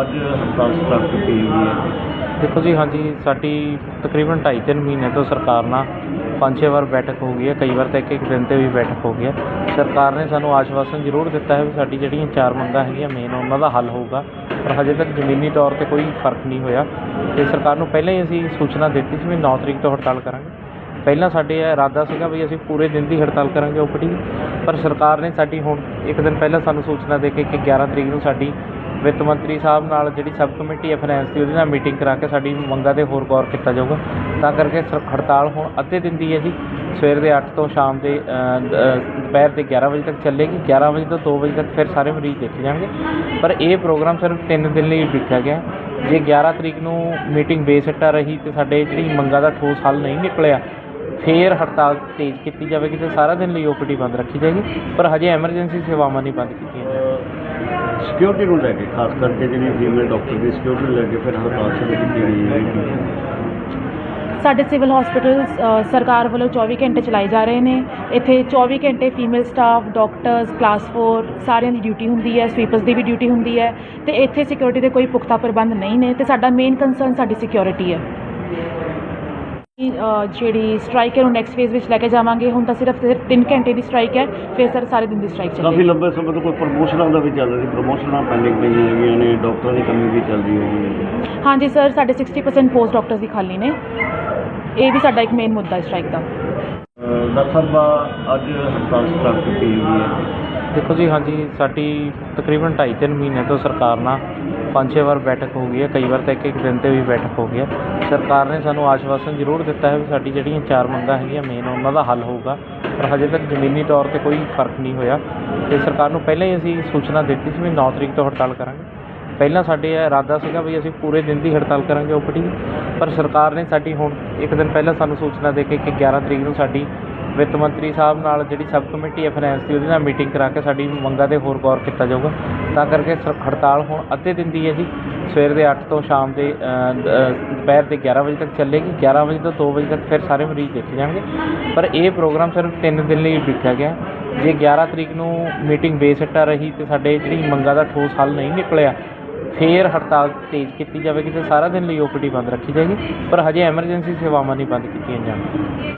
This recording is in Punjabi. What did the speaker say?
ਅੱਜ ਹੜਤਾਲ ਸਟਾਰਟ ਕੀਤੀ ਹੋਈ ਹੈ। ਦੇਖੋ ਜੀ, ਹਾਂਜੀ, ਸਾਡੀ ਤਕਰੀਬਨ 2.5 ਮਹੀਨੇ ਤੋਂ ਸਰਕਾਰ ਨਾਲ ਪੰਜ ਛੇ ਵਾਰ ਬੈਠਕ ਹੋ ਗਈ ਹੈ। ਕਈ ਵਾਰ ਤਾਂ ਇੱਕ ਇੱਕ ਦਿਨ ਤੇ ਵੀ ਬੈਠਕ ਹੋ ਗਈ ਹੈ। ਸਰਕਾਰ ਨੇ ਸਾਨੂੰ ਆਸ਼ਵਾਸਨ ਜ਼ਰੂਰ ਦਿੱਤਾ ਹੈ ਵੀ ਸਾਡੀ ਜਿਹੜੀਆਂ ਚਾਰ ਮੰਗਾਂ ਹੈਗੀਆਂ ਮੇਨ ਉਹਨਾਂ ਦਾ ਹੱਲ ਹੋਊਗਾ। ਪਰ ਹਜੇ ਤੱਕ ਜ਼ਮੀਨੀ ਤੌਰ ਤੇ ਕੋਈ ਫ਼ਰਕ ਨਹੀਂ ਹੋਇਆ। ਤੇ ਸਰਕਾਰ ਨੂੰ ਪਹਿਲਾਂ ਹੀ ਅਸੀਂ ਸੂਚਨਾ ਦਿੱਤੀ ਸੀ ਵੀ 9 ਤਰੀਕ ਤੋਂ ਹੜਤਾਲ ਕਰਾਂਗੇ। ਪਹਿਲਾਂ ਸਾਡੇ ਇਹ ਇਰਾਦਾ ਸੀਗਾ ਵੀ ਅਸੀਂ ਪੂਰੇ ਦਿਨ ਦੀ ਹੜਤਾਲ ਕਰਾਂਗੇ ਓਪੀਡੀ ਪਰ ਸਰਕਾਰ ਨੇ ਸਾਡੀ ਹੁਣ ਇੱਕ ਦਿਨ ਪਹਿਲਾਂ ਸਾਨੂੰ ਸੂਚਨਾ ਦੇ ਕੇ ਕਿ 11 ਤਰੀਕ ਨੂੰ ਸਾਡੀ ਵਿੱਤ ਮੰਤਰੀ ਸਾਹਿਬ ਨਾਲ ਜਿਹੜੀ ਸਬ ਕਮੇਟੀ ਹੈ ਫਾਈਨੈਂਸ ਦੀ, ਉਹਦੇ ਨਾਲ ਮੀਟਿੰਗ ਕਰਾ ਕੇ ਸਾਡੀ ਮੰਗਾਂ ਤੇ ਹੋਰ ਗੌਰ ਕੀਤਾ ਜਾਊਗਾ। ਤਾਂ ਕਰਕੇ ਸਰ- ਹੜਤਾਲ ਹੁਣ ਅੱਧੇ ਦਿਨ ਦੀ ਹੈ ਜੀ। ਸਵੇਰ ਦੇ 8 ਤੋਂ ਸ਼ਾਮ ਦੇ ਦੁਪਹਿਰ ਦੇ 11 ਵਜੇ ਤੱਕ ਚੱਲੇਗੀ। 11 ਵਜੇ ਤੋਂ 2 ਵਜੇ ਤੱਕ ਫਿਰ ਸਾਰੇ ਮਰੀਜ਼ ਦੇਖੇ ਜਾਣਗੇ। ਪਰ ਇਹ ਪ੍ਰੋਗਰਾਮ ਸਿਰਫ 3 ਦਿਨ ਲਈ ਲਿਖਿਆ ਗਿਆ। ਜੇ 11 ਤਰੀਕ ਨੂੰ ਮੀਟਿੰਗ ਬੇਸਿੱਟਾ ਰਹੀ ਤੇ ਸਾਡੇ ਜਿਹੜੀ ਮੰਗਾਂ ਦਾ ਠੋਸ ਹੱਲ ਨਹੀਂ ਨਿਕਲਿਆ, ਫੇਰ ਹੜਤਾਲ ਤੇਜ਼ ਕੀਤੀ ਜਾਵੇਗੀ ਤੇ ਸਾਰਾ ਦਿਨ ਲਈ ਓਪੀਡੀ ਬੰਦ ਰੱਖੀ ਜਾਏਗੀ। ਪਰ ਹਜੇ ਐਮਰਜੈਂਸੀ ਸੇਵਾਵਾਂ ਨਹੀਂ ਬੰਦ ਕੀਤੀਆਂ। ਸਿਕਿਉਰਿਟੀ ਨੂੰ ਲੈ ਕੇ, ਖਾਸ ਕਰਕੇ ਜਿਹੜੀ ਫੀਮੇਲ ਡਾਕਟਰ ਦੀ ਸਿਕਿਉਰਿਟੀ ਨੂੰ ਲੈ ਕੇ, ਫਿਰ ਹੜਤਾਲ ਸ਼ੁਰੂ ਕੀਤੀ ਗਈ ਹੈ। ਸਾਡੇ ਸਿਵਲ ਹਸਪੀਟਲਸ ਸਰਕਾਰ ਵੱਲੋਂ 24 ਘੰਟੇ ਚਲਾਏ ਜਾ ਰਹੇ ਨੇ। ਇੱਥੇ 24 ਘੰਟੇ ਫੀਮੇਲ ਸਟਾਫ ਡਾਕਟਰਸ ਕਲਾਸ 4 ਸਾਰਿਆਂ ਦੀ ਡਿਊਟੀ ਹੁੰਦੀ ਹੈ ਸਵੀਪਰਸ ਦੀ ਵੀ ਡਿਊਟੀ ਹੁੰਦੀ ਹੈ। ਤੇ ਇੱਥੇ ਸਿਕਿਉਰਿਟੀ ਦੇ ਕੋਈ ਪੁਖਤਾ ਪ੍ਰਬੰਧ ਨਹੀਂ ਨੇ ਤੇ ਸਾਡਾ ਮੇਨ ਕੰਸਰਨ ਸਾਡੀ ਸਿਕਿਉਰਿਟੀ ਹੈ। ਜਿਹੜੀ ਸਟ੍ਰਾਈਕ ਹੈ ਉਹ ਨੈਕਸਟ ਫੇਜ਼ ਵਿੱਚ ਲੈ ਕੇ ਜਾਵਾਂਗੇ। ਹੁਣ ਤਾਂ ਸਿਰਫ 3 ਘੰਟੇ ਦੀ ਸਟ੍ਰਾਈਕ ਹੈ ਫਿਰ ਸਰ ਸਾਰੇ ਦਿਨ ਦੀ ਸਟ੍ਰਾਈਕ ਕਾਫੀ ਚੱਲੇਗੀ ਲੰਬੇ ਸਮੇਂ ਤੋਂ ਕੋਈ ਪ੍ਰਮੋਸ਼ਨਾਂ ਦਾ ਵੀ ਚੱਲ ਰਿਹਾ ਸੀ। ਪ੍ਰਮੋਸ਼ਨਾਂ ਪੈਂਡਿੰਗ ਪਈਆਂ ਹੈਗੀਆਂ ਨੇ ਡਾਕਟਰਾਂ ਦੀ ਕਮੀ ਵੀ ਚੱਲ ਰਹੀ ਹੈਗੀ ਹਾਂਜੀ ਸਰ ਸਾਡੇ 60% ਪੋਸਟ ਡਾਕਟਰਸ ਦੀ ਖਾਲੀ ਨੇ। ਇਹ ਵੀ ਸਾਡਾ ਇੱਕ ਮੇਨ ਮੁੱਦਾ ਹੈ ਸਟ੍ਰਾਈਕ ਦਾ। ਅਹ ਅੱਜ ਹੜਤਾਲ ਸਟਾਰਟ ਕੀਤੀ ਹੋਈ ਹੈ। ਦੇਖੋ ਜੀ, ਹਾਂਜੀ, ਸਾਡੀ ਤਕਰੀਬਨ 2.5 ਮਹੀਨੇ ਤੋਂ ਸਰਕਾਰ ਨਾਲ ਪੰਜ ਛੇ ਵਾਰ ਬੈਠਕ ਹੋ ਗਈ ਹੈ। ਕਈ ਵਾਰ ਤਾਂ ਇੱਕ ਇੱਕ ਦਿਨ ਤੇ ਵੀ ਬੈਠਕ ਹੋ ਗਈ ਹੈ। ਸਰਕਾਰ ਨੇ ਸਾਨੂੰ ਆਸ਼ਵਾਸਨ ਜ਼ਰੂਰ ਦਿੱਤਾ ਹੈ ਵੀ ਸਾਡੀ ਜਿਹੜੀਆਂ ਚਾਰ ਮੰਗਾਂ ਹੈਗੀਆਂ ਮੇਨ ਉਹਨਾਂ ਦਾ ਹੱਲ ਹੋਊਗਾ। ਪਰ ਹਜੇ ਤੱਕ ਜ਼ਮੀਨੀ ਤੌਰ ਤੇ ਕੋਈ ਫ਼ਰਕ ਨਹੀਂ ਹੋਇਆ। ਤੇ ਸਰਕਾਰ ਨੂੰ ਪਹਿਲਾਂ ਹੀ ਅਸੀਂ ਸੂਚਨਾ ਦਿੱਤੀ ਸੀ ਵੀ 9 ਤਰੀਕ ਤੋਂ ਹੜਤਾਲ ਕਰਾਂਗੇ। ਪਹਿਲਾਂ ਸਾਡੇ ਇਹ ਇਰਾਦਾ ਸੀਗਾ ਵੀ ਅਸੀਂ ਪੂਰੇ ਦਿਨ ਦੀ ਹੜਤਾਲ ਕਰਾਂਗੇ ਓਪੀਡੀ। ਪਰ ਸਰਕਾਰ ਨੇ ਸਾਡੀ ਹੁਣ ਇੱਕ ਦਿਨ ਪਹਿਲਾਂ ਸਾਨੂੰ ਸੂਚਨਾ ਦੇ ਕੇ ਕਿ 11 ਤਰੀਕ ਨੂੰ ਸਾਡੀ ਵਿੱਤ ਮੰਤਰੀ ਸਾਹਿਬ ਨਾਲ ਜਿਹੜੀ ਸਬ ਕਮੇਟੀ ਹੈ ਫਾਈਨੈਂਸ ਦੀ, ਉਹਦੇ ਨਾਲ ਮੀਟਿੰਗ ਕਰਾ ਕੇ ਸਾਡੀ ਮੰਗਾਂ ਤੇ ਹੋਰ ਗੌਰ ਕੀਤਾ ਜਾਊਗਾ। ਤਾਂ ਕਰਕੇ ਸਰ- ਹੜਤਾਲ ਹੁਣ ਅੱਧੇ ਦਿਨ ਦੀ ਹੈ ਜੀ। ਸਵੇਰ ਦੇ 8 ਤੋਂ ਸ਼ਾਮ ਦੇ ਦੁਪਹਿਰ ਦੇ 11 ਵਜੇ ਤੱਕ ਚੱਲੇਗੀ। 11 ਵਜੇ ਤੋਂ 2 ਵਜੇ ਤੱਕ ਫਿਰ ਸਾਰੇ ਮਰੀਜ਼ ਦੇਖੇ ਜਾਣਗੇ। ਪਰ ਇਹ ਪ੍ਰੋਗਰਾਮ ਸਿਰਫ 3 ਦਿਨ ਲਈ ਲਿਖਿਆ ਗਿਆ। ਜੇ 11 ਤਰੀਕ ਨੂੰ ਮੀਟਿੰਗ ਬੇਸਿੱਟਾ ਰਹੀ ਤੇ ਸਾਡੇ ਜਿਹੜੀ ਮੰਗਾਂ ਦਾ ਠੋਸ ਹੱਲ ਨਹੀਂ ਨਿਕਲਿਆ, ਫੇਰ ਹੜਤਾਲ ਤੇਜ਼ ਕੀਤੀ ਜਾਵੇਗੀ ਤੇ ਸਾਰਾ ਦਿਨ ਲਈ ਓਪੀਡੀ ਬੰਦ ਰੱਖੀ ਜਾਏਗੀ। ਪਰ ਹਜੇ ਐਮਰਜੈਂਸੀ ਸੇਵਾਵਾਂ ਨਹੀਂ ਬੰਦ ਕੀਤੀਆਂ ਜਾਣਗੀਆਂ।